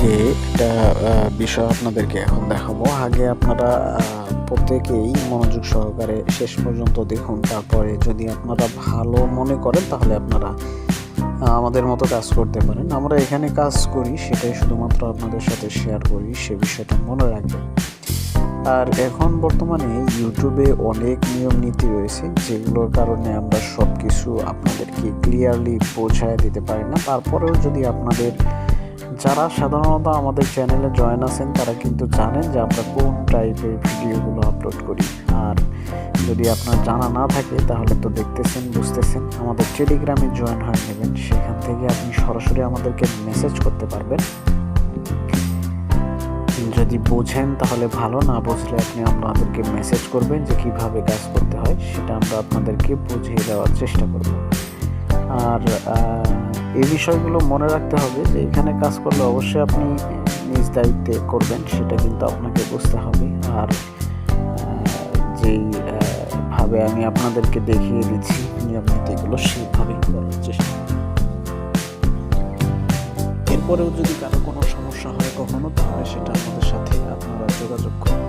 যে একটা বিষয় আপনাদেরকে এখন দেখাবো। আগে আপনারা প্রত্যেকেই মনোযোগ সহকারে শেষ পর্যন্ত দেখুন। তারপরে যদি আপনারা ভালো মনে করেন, তাহলে আপনারা আমাদের মতো কাজ করতে পারেন। আমরা এখানে কাজ করি, সেটাই শুধুমাত্র আপনাদের সাথে শেয়ার করি, সে বিষয়টা মনে রাখবেন। আর এখন বর্তমানে ইউটিউবে অনেক নিয়ম নীতি রয়েছে, যেগুলোর কারণে আমরা সব কিছু আপনাদেরকে ক্লিয়ারলি বোঝায় দিতে পারি না। তারপরেও যদি আপনাদের যারা সাধারণত আমাদের চ্যানেলে জয়েন আছেন, তারা কিন্তু জানেন যে আমরা কোন টাইপের ভিডিওগুলো আপলোড করি। আর যদি আপনার জানা না থাকে, তাহলে তো দেখতেছেন, বুঝতেছেন। আমাদের টেলিগ্রামে জয়েন হয়ে নেবেন। সেখান থেকে আপনি সরাসরি আমাদেরকে মেসেজ করতে পারবেন। যদি বোঝেন, তাহলে ভালো। না বুঝলে আপনি আমাদেরকে মেসেজ করবেন যে কীভাবে কাজ করতে হয়। সেটা আমরা আপনাদেরকে বুঝিয়ে দেওয়ার চেষ্টা করব। আর এই বিষয়গুলো মনে রাখতে হবে যে এখানে কাজ করলে অবশ্যই আপনি নিজ দায়িত্বে করবেন, সেটা কিন্তু আপনাকে বুঝতে হবে। আর যেই ভাবে আমি আপনাদেরকে দেখিয়ে দিচ্ছি নিয়ম নীতিগুলো সেইভাবেই করার চেষ্টা। এরপরেও যদি কারও কোনো সমস্যা হয় কখনো, তাহলে সেটা আমাদের সাথে আপনারা যোগাযোগ করুন।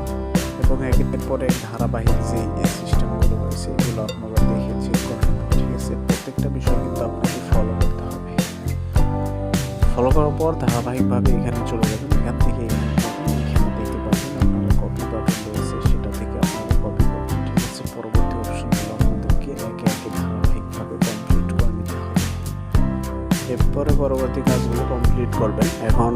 এবং একের পরে ধারাবাহিক যে সিস্টেমগুলো রয়েছে, এগুলো আপনারা দেখে চেক করেন। ঠিক আছে? প্রত্যেকটা বিষয় কিন্তু আপনাকে ফলো করার পর ধারাবাহিকভাবে এখানে চলে যাবেন। এখান থেকে এখানে দেখতে পাচ্ছেন আপনারা কপি রয়েছে, সেটা থেকে আপনারা কপি ঠিক আছে, পরবর্তী অপশনগুলো আপনাদেরকে একে একে ধারাবাহিকভাবে কমপ্লিট করে নিতে হবে। এরপরে পরবর্তী কাজগুলো কমপ্লিট করবেন। এখন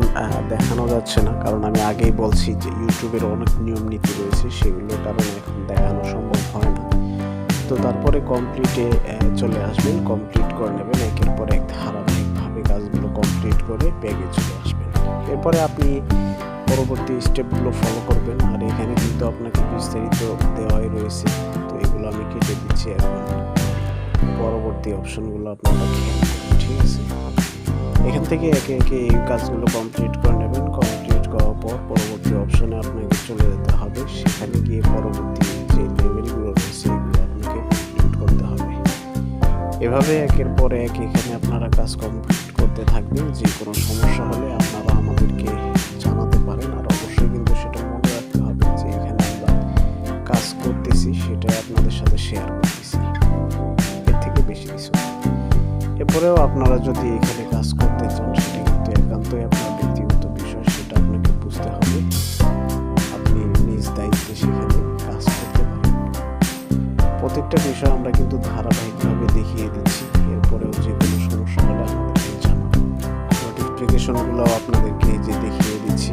দেখানো যাচ্ছে না, কারণ আমি আগেই বলছি যে ইউটিউবের অনেক নিয়ম নীতি রয়েছে, সেগুলোর কারণে এখন দেখানো সম্ভব হয় না। তো তারপরে কমপ্লিটে চলে আসবেন কমপ্লিট করে নেবেন, একের পর এক কমপ্লিট করে ব্যাগে চলে আসবেন। এরপরে আপনি পরবর্তী স্টেপগুলো ফলো করবেন। আর এখানে কিন্তু আপনাকে বিস্তারিত দেওয়াই রয়েছে। তো এগুলো আমি কেটে দিচ্ছি এখন। পরবর্তী অপশনগুলো আপনারা খেয়াল ঠিক আছে? এখান থেকে একে একে এই কাজগুলো কমপ্লিট করে নেবেন। কমপ্লিট করার পর পরবর্তী অপশনে আপনাকে চলে যেতে হবে। সেখানে গিয়ে পরবর্তী যে লেভেলগুলো রয়েছে, এগুলো আপনাকে কমপ্লিট করতে হবে। এভাবে একের পর এক এখানে আপনারা কাজ কমপ্লিট করতে যে কোনো সমস্যা হলে আপনারা আমাদেরকে জানাতে পারেন। আর অবশ্যই কিন্তু সেটা মনে রাখতে হবে যে এখানে আমরা কাজ করতেছি সেটা আপনাদের সাথে শেয়ার করতেছি। এর থেকে বেশি কিছু এরপরেও আপনারা যদি এখানে কাজ করতে চান, সেটা কিন্তু একান্তই আপনার ব্যক্তিগত বিষয়, সেটা আপনাকে বুঝতে হবে। আপনি নিজ দায়িত্বে সেখানে কাজ করতে পারেন। প্রত্যেকটা বিষয় আমরা কিন্তু ধারাবাহিকভাবে দেখিয়ে দিচ্ছি। এরপরেও যে কোনো অ্যাপ্লিকেশনগুলো আপনাদেরকে যে দেখিয়ে দিচ্ছি।